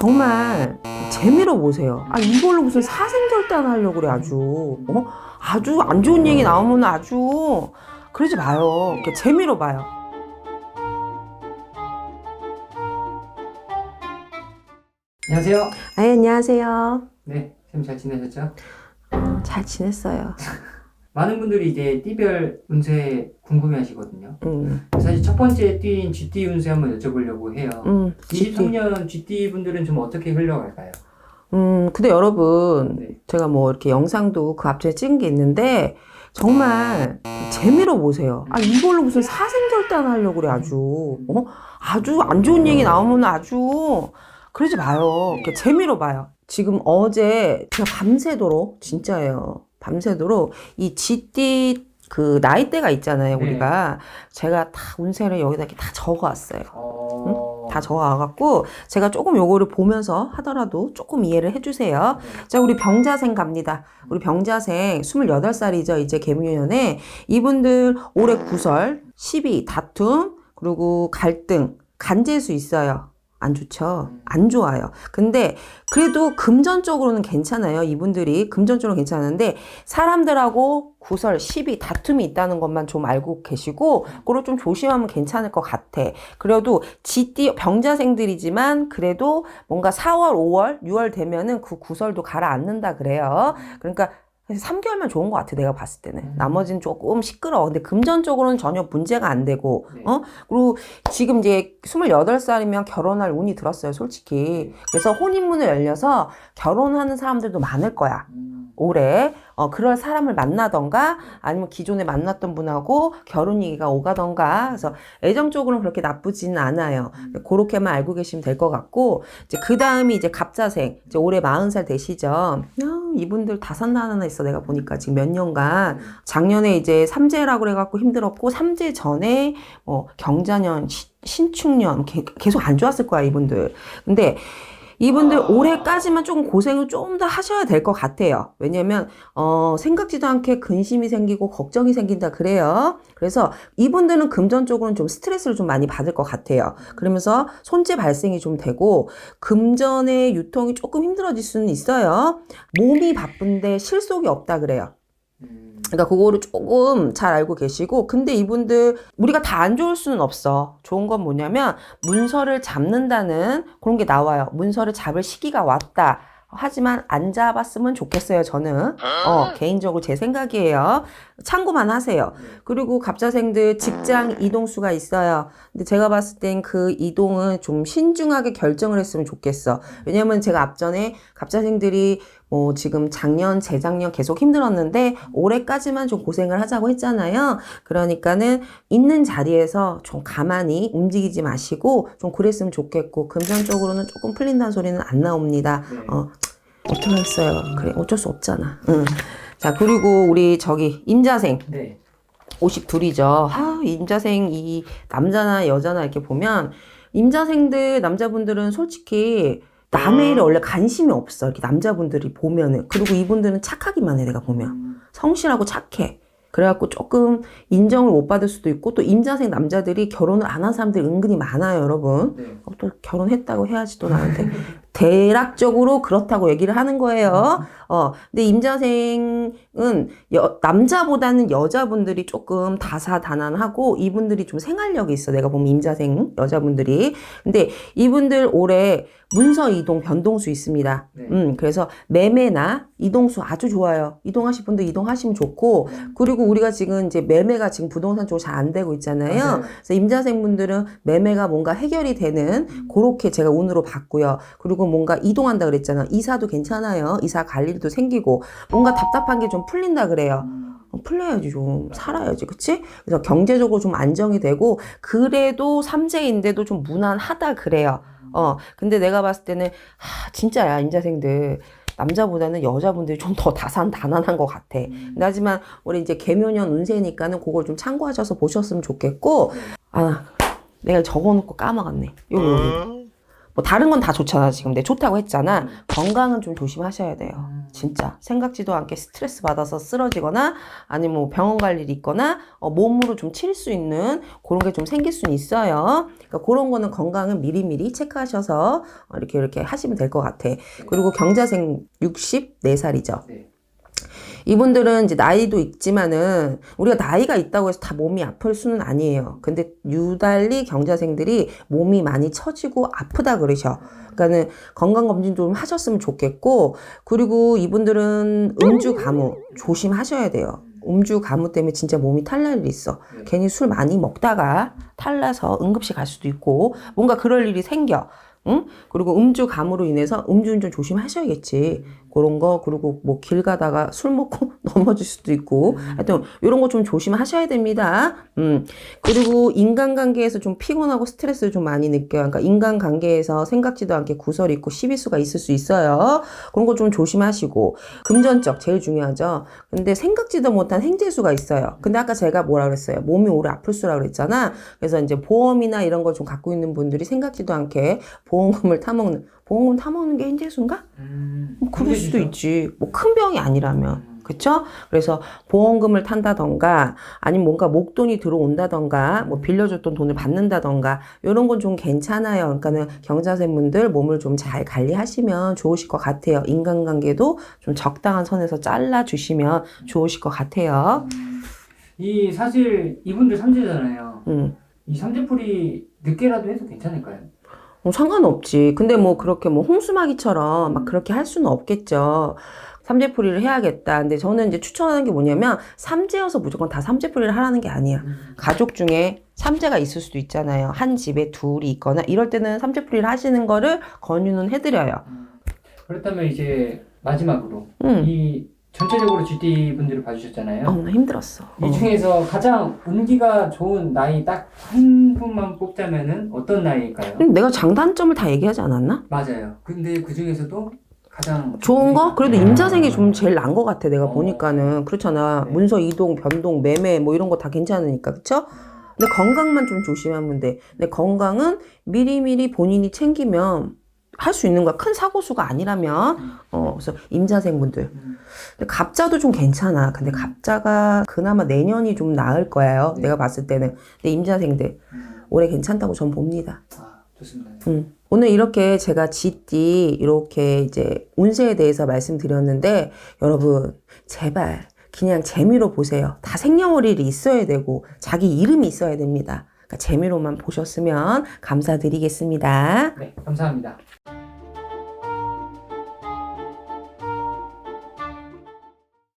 정말 재미로 보세요. 아 이걸로 무슨 사생결단 하려고 그래 아주. 어? 아주 안 좋은 얘기 나오면 아주 그러지 마요. 이렇게 재미로 봐요. 안녕하세요. 아 안녕하세요. 네, 쌤 잘 지내셨죠? 어, 잘 지냈어요. 많은 분들이 이제 띠별 운세 궁금해 하시거든요. 음, 사실 첫 번째 띠인 GT 운세 한번 여쭤보려고 해요. 음, 23년 GT 분들은 좀 어떻게 흘러갈까요? 음, 근데 여러분, 네. 제가 뭐 이렇게 영상도 그 앞쪽에 찍은 게 있는데, 정말 재미로 보세요. 아, 이걸로 무슨 사생결단 하려고 그래, 아주. 어? 아주 안 좋은 얘기 나오면 아주, 그러지 마요. 이렇게 재미로 봐요. 지금 어제 제가 밤새도록, 진짜예요. 밤새도록 이 쥐띠 그 나이대가 있잖아요, 네. 우리가. 제가 다 운세를 여기다 이렇게 다 적어 왔어요. 어... 다 적어와갖고 제가 조금 요거를 보면서 하더라도 조금 이해를 해주세요. 자, 우리 병자생 갑니다. 우리 병자생 28살이죠. 이제 개묘년에 이분들 올해 구설, 시비, 다툼, 그리고 갈등, 간재수 있어요. 안 좋죠? 안 좋아요. 근데 그래도 금전적으로는 괜찮아요. 이분들이 금전적으로 괜찮은데 사람들하고 구설, 시비, 다툼이 있다는 것만 좀 알고 계시고 그걸 좀 조심하면 괜찮을 것 같아. 그래도 지띠 병자생들이지만 그래도 뭔가 4월, 5월, 6월 되면은 그 구설도 가라앉는다 그래요. 그러니까 그래서 3개월만 좋은 것 같아 내가 봤을 때는. 음. 나머지는 조금 시끄러워 근데 금전적으로는 전혀 문제가 안 되고 네. 어? 그리고 지금 이제 28살이면 결혼할 운이 들었어요 솔직히. 그래서 혼인문을 열려서 결혼하는 사람들도 많을 거야. 음, 올해 어, 그럴 사람을 만나던가 아니면 기존에 만났던 분하고 결혼 얘기가 오가던가 그래서 애정적으로는 그렇게 나쁘지는 않아요. 근데 그렇게만 알고 계시면 될 것 같고 이제 그 다음이 이제 갑자생 이제 올해 40살 되시죠. 아, 이분들 다 산다 하나 있어 내가 보니까 지금 몇 년간 작년에 이제 삼재라고 그래갖고 힘들었고 삼재 전에 뭐 경자년 시- 신축년 개- 계속 안 좋았을 거야 이분들. 근데 이분들 올해까지만 조금 고생을 좀 더 하셔야 될 것 같아요. 왜냐면 어, 생각지도 않게 근심이 생기고 걱정이 생긴다 그래요. 그래서 이분들은 금전적으로는 좀 스트레스를 좀 많이 받을 것 같아요. 그러면서 손재 발생이 좀 되고 금전의 유통이 조금 힘들어질 수는 있어요. 몸이 바쁜데 실속이 없다 그래요. 음, 그러니까 그거를 조금 잘 알고 계시고 근데 이분들 우리가 다 안 좋을 수는 없어. 좋은 건 뭐냐면 문서를 잡는다는 그런 게 나와요. 문서를 잡을 시기가 왔다. 하지만 안 잡았으면 좋겠어요 저는. 어 개인적으로 제 생각이에요. 참고만 하세요. 그리고 갑자생들 직장 이동수가 있어요. 근데 제가 봤을 땐 그 이동은 좀 신중하게 결정을 했으면 좋겠어. 왜냐면 제가 앞전에 갑자생들이 뭐 지금 작년, 재작년 계속 힘들었는데 올해까지만 좀 고생을 하자고 했잖아요. 그러니까는 있는 자리에서 좀 가만히 움직이지 마시고 좀 그랬으면 좋겠고 금전적으로는 조금 풀린다는 소리는 안 나옵니다. 네. 어, 어떡하겠어요. 그래, 어쩔 수 없잖아. 응. 자, 그리고 우리 저기 임자생 네. 52이죠. 아, 임자생 이 남자나 여자나 이렇게 보면 임자생들 남자분들은 솔직히 남의 일에 원래 관심이 없어. 이렇게 남자분들이 보면은. 그리고 이분들은 착하기만 해, 내가 보면. 음, 성실하고 착해. 그래갖고 조금 인정을 못 받을 수도 있고 또 임자생 남자들이 결혼을 안 한 사람들이 은근히 많아요, 여러분. 네. 어, 또 결혼했다고 해야지 또 나한테 대략적으로 그렇다고 얘기를 하는 거예요. 어, 근데 임자생은 여- 남자보다는 여자분들이 조금 다사다난하고 이분들이 좀 생활력이 있어. 내가 보면 임자생 여자분들이. 근데 이분들 올해 문서 이동 변동수 있습니다. 네. 음, 그래서 매매나 이동수 아주 좋아요. 이동하실 분들 이동하시면 좋고, 그리고 우리가 지금 이제 매매가 지금 부동산 쪽으로 잘 안 되고 있잖아요. 맞아요. 그래서 임자생 분들은 매매가 뭔가 해결이 되는 그렇게 제가 운으로 봤고요. 그리고 뭔가 이동한다 그랬잖아. 이사도 괜찮아요. 이사 갈 일도 생기고 뭔가 답답한 게 좀 풀린다 그래요. 음, 어, 풀려야지 좀 살아야지 그치? 그래서 경제적으로 좀 안정이 되고 그래도 삼재인데도 좀 무난하다 그래요. 어 근데 내가 봤을 때는 하, 진짜야 임자생들 남자보다는 여자분들이 좀 더 다산 다난한 것 같아. 음. 하지만 우리 이제 개묘년 운세니까는 그걸 좀 참고하셔서 보셨으면 좋겠고 아 내가 적어놓고 까먹었네. 여기 여기 뭐 다른 건 다 좋잖아 지금. 내 좋다고 했잖아. 음. 건강은 좀 조심하셔야 돼요. 음. 진짜. 생각지도 않게 스트레스 받아서 쓰러지거나 아니면 뭐 병원 갈 일이 있거나 어, 몸으로 좀 칠 수 있는 그런 게 좀 생길 수는 있어요. 그러니까 그런 거는 건강은 미리미리 체크하셔서 어, 이렇게 이렇게 하시면 될 것 같아. 그리고 경자생 64살이죠? 네. 이분들은 이제 나이도 있지만은 우리가 나이가 있다고 해서 다 몸이 아플 수는 아니에요. 근데 유달리 경자생들이 몸이 많이 처지고 아프다 그러셔. 그러니까는 건강 검진 좀 하셨으면 좋겠고 그리고 이분들은 음주 가무 조심하셔야 돼요. 음주 가무 때문에 진짜 몸이 탈날 일이 있어. 네. 괜히 술 많이 먹다가 탈나서 응급실 갈 수도 있고 뭔가 그럴 일이 생겨. 응? 그리고 음주 감으로 인해서 음주운전 조심하셔야겠지. 그런 거 그리고 뭐 길 가다가 술 먹고 넘어질 수도 있고 하여튼 이런 거 좀 조심하셔야 됩니다. 음 그리고 인간관계에서 좀 피곤하고 스트레스를 좀 많이 느껴요. 그러니까 인간관계에서 생각지도 않게 구설이 있고 시비수가 있을 수 있어요. 그런 거 좀 조심하시고 금전적 제일 중요하죠. 근데 생각지도 못한 행재수가 있어요. 근데 아까 제가 뭐라 그랬어요? 몸이 오래 아플 수라 그랬잖아. 그래서 이제 보험이나 이런 걸 좀 갖고 있는 분들이 생각지도 않게 보험금을 타먹는 보험금 타먹는 게 행재수인가? 음. 뭐 그럴 수도 힘드시죠? 있지. 뭐 큰 병이 아니라면. 음. 그쵸? 그래서 보험금을 탄다던가 아니면 뭔가 목돈이 들어온다던가 뭐 빌려줬던 돈을 받는다던가 이런 건 좀 괜찮아요. 그러니까는 경자생분들 몸을 좀 잘 관리하시면 좋으실 것 같아요. 인간관계도 좀 적당한 선에서 잘라 주시면 좋으실 것 같아요. 음. 이 사실 이분들 삼재잖아요. 음. 이 삼재풀이 늦게라도 해도 괜찮을까요? 어, 상관없지. 근데 뭐 그렇게 뭐 홍수마기처럼 막 그렇게 할 수는 없겠죠. 삼재풀이를 해야겠다. 근데 저는 이제 추천하는 게 뭐냐면 삼재여서 무조건 다 삼재풀이를 하라는 게 아니야. 가족 중에 삼재가 있을 수도 있잖아요. 한 집에 둘이 있거나 이럴 때는 삼재풀이를 하시는 거를 권유는 해드려요. 음. 그렇다면 이제 마지막으로 음. 이 전체적으로 GT 분들을 봐주셨잖아요. 어, 나 힘들었어. 어. 이 중에서 가장 운기가 좋은 나이 딱 한 분만 뽑자면은 어떤 나이일까요? 근데 내가 장단점을 다 얘기하지 않았나? 맞아요. 근데 그 중에서도 가장 좋은 거? 그래도 임자생이 좀 제일 나은 것 같아. 내가 어. 보니까는. 그렇잖아. 네. 문서 이동, 변동, 매매 뭐 이런 거 다 괜찮으니까. 그쵸? 근데 건강만 좀 조심하면 돼. 근데 건강은 미리미리 본인이 챙기면 할 수 있는 거야. 큰 사고수가 아니라면. 어, 그래서 임자생분들. 음. 근데 갑자도 좀 괜찮아. 근데 갑자가 그나마 내년이 좀 나을 거예요. 네. 내가 봤을 때는. 근데 임자생들. 음. 올해 괜찮다고 전 봅니다. 아 좋습니다. 음. 오늘 이렇게 제가 GT 이렇게 이제 운세에 대해서 말씀드렸는데 여러분 제발 그냥 재미로 보세요. 다 생년월일이 있어야 되고 자기 이름이 있어야 됩니다. 그러니까 재미로만 보셨으면 감사드리겠습니다. 네 감사합니다.